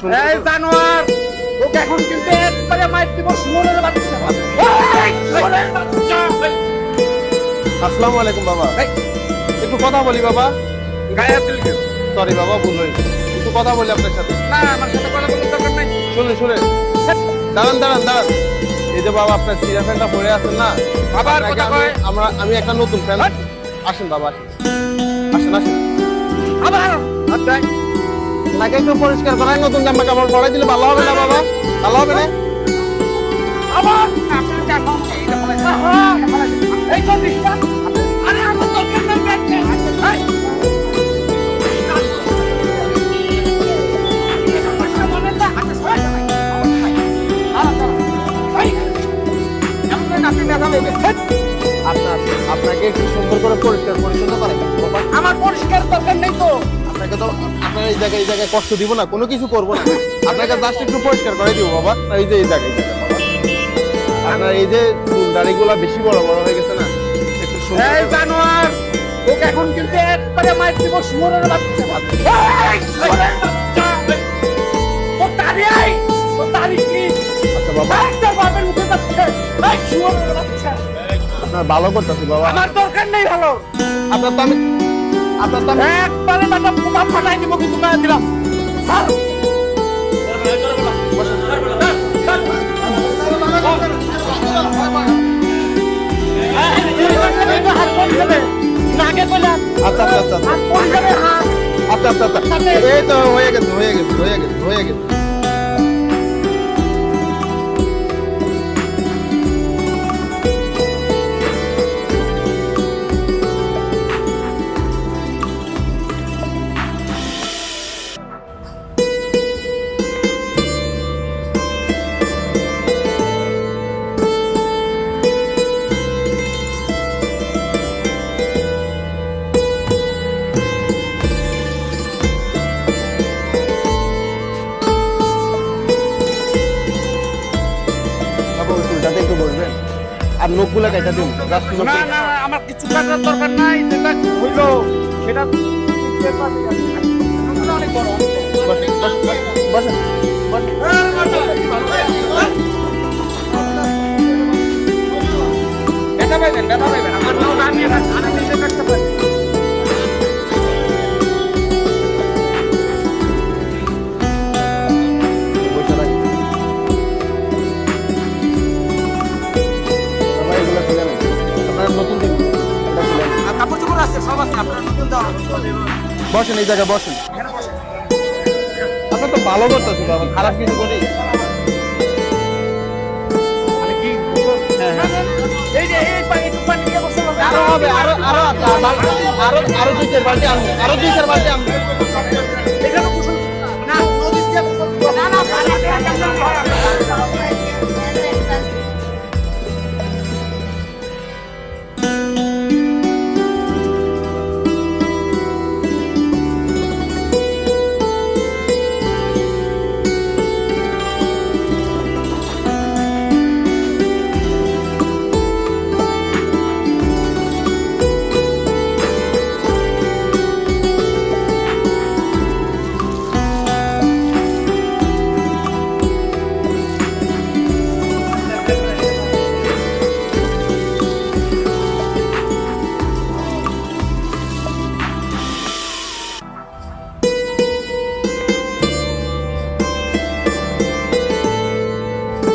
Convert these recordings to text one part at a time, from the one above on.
সুন্দর এই জানোয়ার ওকে এখন কিন্তু একবারে মাইর দিব শুয়োরের বাচ্চা। এই, শুয়োরের বাচ্চা। আসসালামু আলাইকুম বাবা। একটু কথা বলি বাবা। গায়ে হাত দিলি সরি বাবা ভুল হয়েছে। একটু কথা বলি আপনার সাথে। না আমার সাথে কথা বলার দরকার নাই। শুনে শুনে দাঁড়ান দাঁড়ান দাঁড়ান। এই যে বাবা আপনার সিরা ফ্যানটা পরে আছেন না? আবার আপনাকে কথা আমি কয়। আমরা আমি একটা নতুন ফ্যান আসেন বাবা আসেন। আসেন আসেন। আবার। হাত দেয় একটু পরিষ্কার করাই নতুন জামা কাপড় পরাই দিলে ভালো হবে না বাবা? ভালো হবে না? এই তো আরে আমার দরকার নাই আপনাকে একটু সুন্দর করে পরিষ্কার পরিচ্ছন্ন করে আমার পরিষ্কার আপনাকে তো আপনার এই জায়গায় এই জায়গায় কষ্ট দিব না কোনো কিছু করব না। আপনাকে জাস্ট একটু পরিষ্কার করে দিব বাবা। এই যে এই জায়গায় আপনার এই যে চুল দাড়িগুলো বেশি বড় বড় হয়ে গেছে না? একটু জানোয়ার ওকে এখন কিন্তু একবারে মাইর দিব শুয়োরের বাচ্চা এই, শুয়োরের বাচ্চা। ও তারি আই ও তারি কি? আচ্ছা বাবা। একটা বাপের মুখে যাচ্ছে। এই শুয়োরের বাচ্চা। আপনার ভালো করতেছি বাবা। আমার দরকার নেই ভালো। আপনার আপনার তো আমি একবারে বাটা পোকা ফাটাই দিব কিন্তু না দিলাম স্যার আচ্ছা আচ্ছা আচ্ছা। আচ্ছা আচ্ছা আচ্ছা। এই তো হয়ে গেছে হয়ে গেছে হয়ে গেছে হয়ে গেছে। আর নখগুলা কেটে দিন না না না, আমার কিছু কাটার দরকার নাই যেটা হইল সেটা অনেক বড় ব্যথা পাইবেন ব্যথা পাইবেন। আমার নাও না নিয়ে আমি নিজে কাটতে পারি। বসেন এই জায়গায় বসেন। আপনার তো ভালো করতেছি বাবা খারাপ কিছু করি। আরও হবে আরও আরও আরও আরও দুই চার বালতি আনব আরও দুই চার বালতি আনব।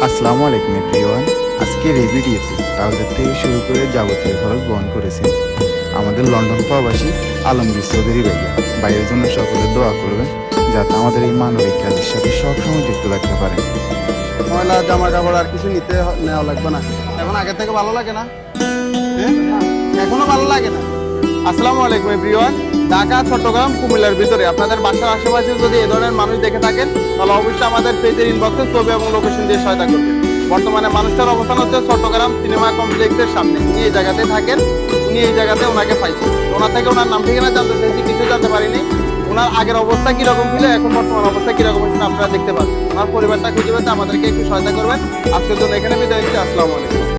আসসালামু আলাইকুম, এভরিওয়ান। আজকে ভিডিওতে ট্রাউজার থেকে শুরু করে যাবতীয় খরচ বহন করেছেন আমাদের লন্ডন প্রবাসী আলমগীর চৌধুরী ভাইয়া। বাইরের জন্য সকলে দোয়া করবেন, যাতে আমাদের এই মানবিক কাজের সাথে সবসময় যুক্ত থাকতে পারেন। ময়লা জামা কাপড় আর কিছু নিতে নেওয়া লাগবে না। এখন আগের থেকে ভালো লাগে না? হ্যাঁ? এখনও ভালো লাগে না? আসসালামু আলাইকুম, এভরিওয়ান। ঢাকা, চট্টগ্রাম, কুমিল্লার ভিতরে। আপনাদের বাসার আশেপাশে যদি এ ধরনের মানুষ দেখে থাকেন, তাহলে অবশ্যই আমাদের পেজের ইনবক্সে ছবি এবং লোকেশন দিয়ে সহায়তা করবেন। বর্তমানে মানুষটার অবস্থান হচ্ছে চট্টগ্রাম সিনেমা কমপ্লেক্সের সামনে। উনি এই জায়গাতে থাকেন, উনি এই জায়গাতে ওনাকে পাইছেন। ওনার থেকে ওনার নাম ঠিকানা জানতে চাইছি, কিছু জানতে পারিনি। ওনার আগের অবস্থা কীরকম ছিল, এখন বর্তমান অবস্থা কীরকম হচ্ছে আপনারা দেখতে পাচ্ছেন ওনার পরিবারটা খুঁজে পেতে আমাদেরকে একটু সহায়তা করবেন। আজকের জন্য এখানে বিদায় নিচ্ছি, আসসালামু আলাইকুম।